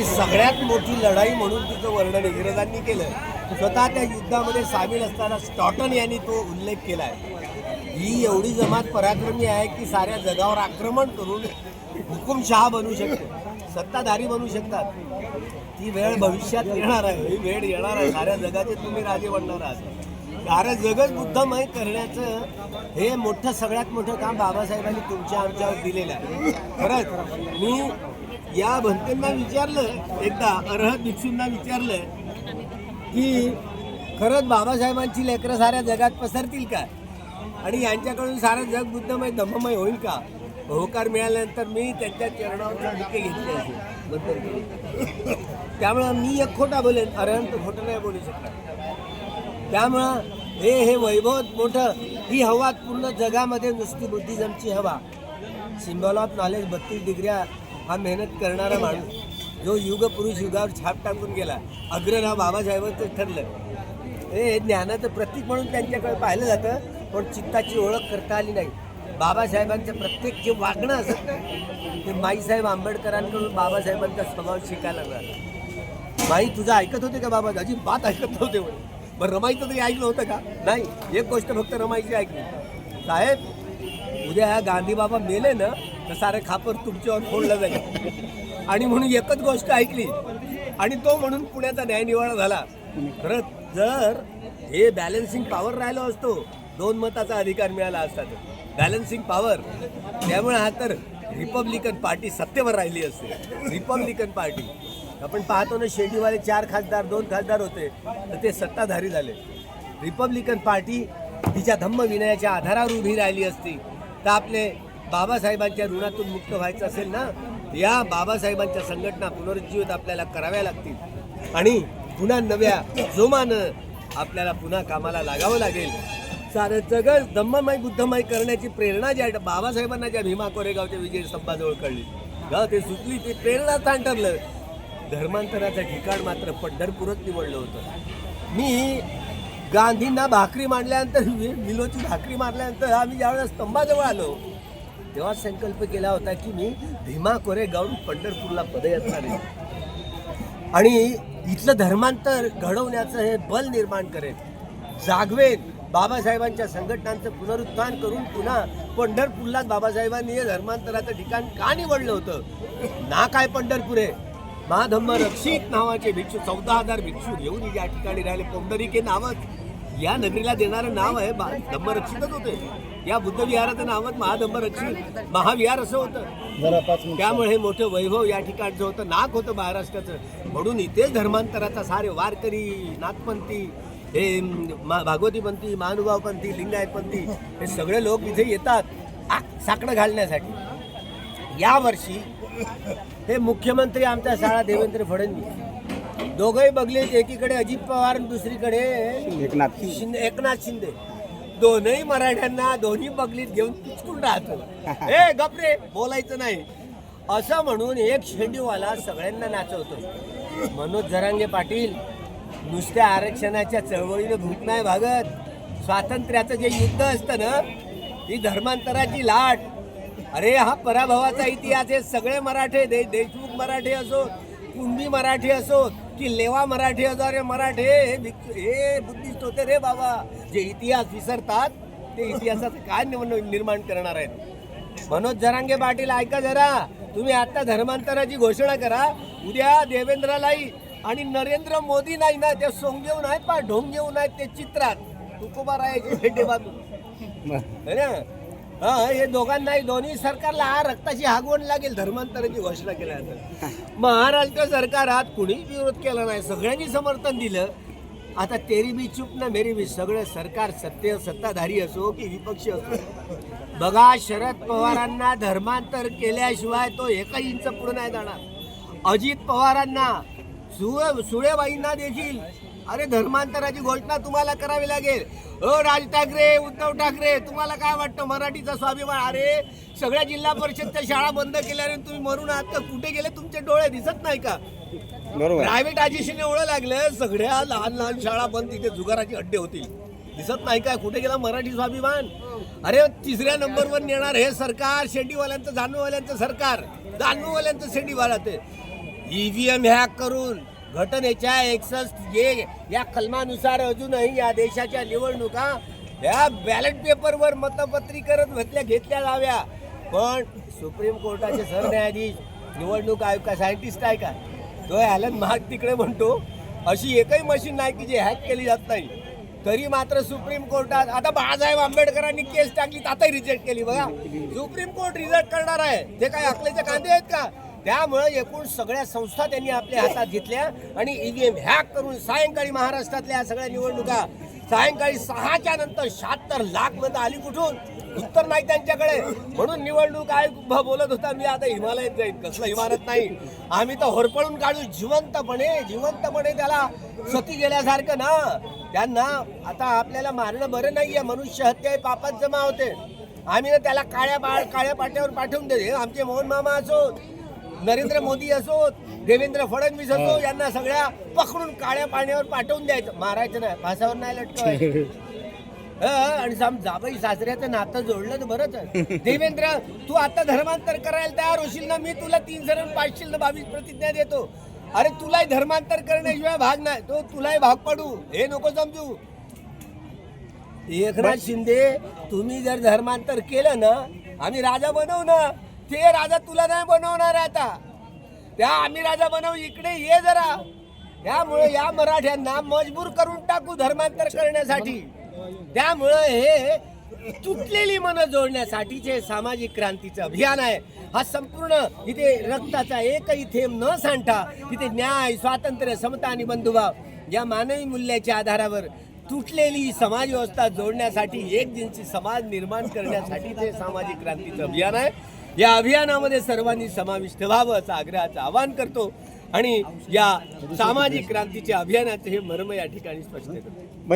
ती सगळ्यात मोठी लढाई म्हणून तिचं वर्णन इंग्रजांनी केलं स्वतः त्या युद्धामध्ये सामील असताना स्टॉटन यांनी तो उल्लेख केला आहे ही एवढी जमात पराक्रमी आहे की साऱ्या जगावर आक्रमण करून हुकुमशहा बनू शकते. सत्ताधारी बनू शकतात. ती वेळ भविष्यात येणार आहे. ही वेळ येणार आहे. साऱ्या जगाचे तुम्ही राजे बनणार आहात. सारं जगच बुद्धमय करण्याचं हे मोठं सगळ्यात मोठं काम बाबासाहेबांनी तुमच्या आमच्यावर दिलेलं आहे. खरंच मी या भंतेंना विचारलं एकदा अर्हत भिक्षूंना विचारलं की खरंच बाबासाहेबांची लेकरं साऱ्या जगात पसरतील का? आणि यांच्याकडून सारं जग बुद्धमय धम्ममय होईल का? होकार मिळाल्यानंतर मी त्यांच्या चरणावर विके घेतले असे बद्दल. केली. त्यामुळं मी एक खोटा बोलेन अरहंत खोटं नाही बोलू शकणार. त्यामुळं हे हे वैभव मोठं ही हवा पूर्ण जगामध्ये नुसती बुद्धिझमची हवा. सिम्बॉल ऑफ नॉलेज बत्तीस डिग्र्या हा मेहनत करणारा माणूस जो युग पुरुष युगावर छाप टाकून गेला अग्रराव बाबासाहेबांचं ठरलं. हे ज्ञानाचं प्रतीक म्हणून त्यांच्याकडे पाहिलं जातं पण चित्ताची ओळख करता आली नाही. बाबासाहेबांचं प्रत्येक जे वागणं असत ते माईसाहेब आंबेडकरांकडून बाबासाहेबांचा स्वभाव शिकायला मिळाला माई तुझं ऐकत होते का बाबा? अजिबात ऐकत नव्हते बरं रमाईचं तरी ऐकलं होतं का? नाही एक गोष्ट फक्त रमाईची ऐकली. साहेब उद्या गांधी बाबा मेले ना तर सारे खापर तुमच्यावर फोडलं जाईल. आणि म्हणून एकच गोष्ट ऐकली. आणि तो म्हणून पुण्याचा न्यायनिवाडा झाला. खरंच जर हे बॅलन्सिंग पॉवर राहिलो असतो दोन मताचा अधिकार मिळाला असता तर. बॅलन्सिंग पॉवर त्यामुळे हा तर रिपब्लिकन पार्टी सत्तेवर राहिली असते. रिपब्लिकन पार्टी आपण पाहतो ना शेडीवाले चार खासदार दोन खासदार होते. तर ते सत्ताधारी झाले. रिपब्लिकन पार्टी तिच्या धम्म विनयाच्या आधारावर उभी राहिली असती. तर आपले बाबासाहेबांच्या ऋणातून मुक्त व्हायचं असेल ना या बाबासाहेबांच्या संघटना पुनरुज्जीवित आपल्याला कराव्या लागतील. आणि पुन्हा नव्या जोमानं आपल्याला पुन्हा कामाला लागावं लागेल. सारं जगच धम्ममय बुद्धमय करण्याची प्रेरणा ज्या बाबासाहेबांना ज्या भीमा कोरेगावच्या विजय स्तंभाजवळ कळली. गाव ते सुचली ते प्रेरणा स्थान ठरलं. धर्मांतराचं ठिकाण मात्र पंढरपूरच निवडलं होतं. मी गांधींना भाकरी मांडल्यानंतर मिलोची भाकरी मारल्यानंतर आम्ही ज्यावेळेस स्तंभाजवळ आलो तेव्हा संकल्प केला होता की मी भीमा कोरेगावून पंढरपूरला पदयात्रा करेन आणि इथलं धर्मांतर घडवण्याचं हे बल निर्माण करेन. जागवेन. बाबासाहेबांच्या संघटनांचं पुनरुत्थान करून पुन्हा पंढरपूरलाच बाबासाहेबांनी हे धर्मांतराचं ठिकाण का निवडलं होतं? ना काय पंढरपूर? आहे महाधम्म रक्षित नावाचे भिक्षू चौदा हजार भिक्षू घेऊन या ठिकाणी राहिले. पंढरीक नावच. या नगरीला देणारं नाव आहे धम्मरक्षितच होते. या बुद्ध विहाराचं नावच महाधम्मरक्षित महाविहार असं होतं. त्यामुळे हे मोठं वैभव या ठिकाणचं होतं नाक होतं महाराष्ट्राचं. म्हणून इथेच धर्मांतराचा सारे वारकरी नाथपंथी हे मा- भागवतीपंथी महानुभावपंथी लिंगायतपंथी हे सगळे लोक इथे येतात साकडं घालण्यासाठी. यावर्षी हे मुख्यमंत्री आमच्या शाळा देवेंद्र फडणवीस. दोघंही बघले एकीकडे अजित पवार आणि दुसरीकडे एकनाथ शिंदे. एकनाथ शिंदे. दोनही मराठ्यांना दोन्ही बगलीत घेऊन पिचकून राहतो. ए गपरे बोलायचं नाही. असं म्हणून एक शेंडीवाला सगळ्यांना नाचवतो. मनोज जरांगे पाटील नुसत्या आरक्षणाच्या चळवळीनं भूत नाही भागत. स्वातंत्र्याचं जे युद्ध असतं ना ही धर्मांतराची लाट. अरे हा पराभवाचा इतिहास आहे. सगळे मराठे दे देशमुख मराठे असो कुणबी मराठी असो की लेवा मराठी अरे मराठे हे हे बुद्धिस्ट होते रे बाबा. जे इतिहास विसरतात ते इतिहासाचं काय निव- निर्माण करणार आहेत? मनोज जरांगे पाटील ऐका जरा. तुम्ही आता धर्मांतराची घोषणा करा. उद्या देवेंद्रलाही आणि नरेंद्र मोदी नाही ना ते सोंगेऊ नाही पा ढोंगेऊ नाही ते चित्रात. तुकोबा राहायचे भेटे बाजू है ना? हा हे दोघांनाही दोन्ही सरकारला हा रक्ताची हागवण लागेल धर्मांतराची घोषणा केल्यानंतर. महाराष्ट्र सरकारात कुणी विरोध केला नाही सगळ्यांनी समर्थन दिलं. आता तेरी बी चूप ना मेरी बी सगळं सरकार सत्य सत्ताधारी असो की विपक्षी असो. बघा शरद पवारांना धर्मांतर केल्याशिवाय तो एका इंच पुढे नाही जाणार. अजित पवारांना सुळे सुळेबाईंना देखील अरे धर्मांतराची घोषणा तुम्हाला करावी लागेल. हो राज ठाकरे उद्धव ठाकरे तुम्हाला काय वाटतं? मराठीचा स्वाभिमान? अरे सगळ्या जिल्हा परिषदच्या शाळा बंद केल्याने तुम्ही मरून आहात का कुठे गेले? तुमचे डोळे दिसत नाही का? बरोबर. प्रायव्हेट आजीशीने एवढं लागलं सगळ्या लहान लहान शाळा बंद तिथे जुगाराचे अड्डे होतील. दिसत नाही का? कुठे गेला मराठी स्वाभिमान? अरे तिसऱ्या नंबरवर नेणार हे सरकार शेंडीवाल्यांचं जानूवाल्यांचं सरकार. जानूवाल्यांचं शेंडीवाला ते. ईव्हीएम हॅक करून घटनेच्या एकसष्ट जे या कलमानुसार अजूनही या देशाच्या निवडणुका या बॅलेट पेपरवर मतपत्रीकरण घेतल्या घेतल्या जाव्या. पण सुप्रीम कोर्टाचे सरन्यायाधीश निवडणूक आयोग का सायंटिस्ट आहे का? तो ॲलन महाग तिकडे म्हणतो अशी एकही मशीन नाही की जी हॅक केली जात नाही. तरी मात्र सुप्रीम कोर्टात आता बाळासाहेब आंबेडकरांनी केस टाकली आताही रिजेक्ट केली. बघा सुप्रीम कोर्ट रिजेक्ट करणार आहे. ते काय अकलेचे कांदे आहेत का? त्यामुळे एकूण सगळ्या संस्था त्यांनी आपल्या हातात घेतल्या आणि ईव्हीएम हॅक करून सायंकाळी महाराष्ट्रातल्या सगळ्या निवडणुका सायंकाळी सहाच्या नंतर शहात्तर लाख मत आली कुठून? उत्तर नाही त्यांच्याकडे. म्हणून निवडणूक आयोग बोलत होता मी आता हिमालयात जाईन. कसलं इमारत नाही. आम्ही तर होरपळून काढू. जिवंतपणे जिवंतपणे त्याला सती गेल्यासारखं ना. त्यांना आता आपल्याला मारणं बरं नाहीये. मनुष्य हत्या पापात जमा होते. आम्ही ना त्याला काळ्या बाळ काळ्या पाट्यावर पाठवून देते आमचे मोहन मामा असोत नरेंद्र मोदी असोत देवेंद्र फडणवीस असो यांना सगळ्या पकडून काळ्या पाण्यावर पाठवून द्यायचं. मारायचं नाही फासावर नाही लटकवायचं. हं, आणि साम जाबाई सासऱ्याचं नातं जोडलं तर बरंच आहे. देवेंद्र तू आता धर्मांतर करायला तयार होशील ना? मी तुला तीन सरण पाचशील ना? बावीस प्रतिज्ञा देतो. अरे तुलाही धर्मांतर करण्याशिवाय भाग नाही. तो तुलाही भाग पडू. हे नको समजू. एकनाथ शिंदे तुम्ही जर धर्मांतर केलं ना आम्ही राजा बनवू ना. ते राजा तुला नाही बनवणार आता. त्या आम्ही राजा बनवू इकडे ये जरा. त्यामुळे या मराठ्यांना मजबूर करून टाकू धर्मांतर करण्यासाठी. त्यामुळं हे तुटलेली मनं जोडण्यासाठीचे सामाजिक क्रांतीचं अभियान आहे हा संपूर्ण इथे रक्ताचा एकही थेंब न सांडता तिथे न्याय स्वातंत्र्य समता आणि बंधुभाव या मानवी मूल्याच्या आधारावर तुटलेली समाज व्यवस्था जोडण्यासाठी एक दिनची समाज निर्माण करण्यासाठी ते सामाजिक क्रांतीचं अभियान आहे. या अभियानामध्ये सर्वांनी समाविष्ट व्हावं असं आग्रहाचं आवाहन करतो आणि या सामाजिक क्रांतीच्या अभियानाचे हे मर्म या ठिकाणी स्पष्ट करतो.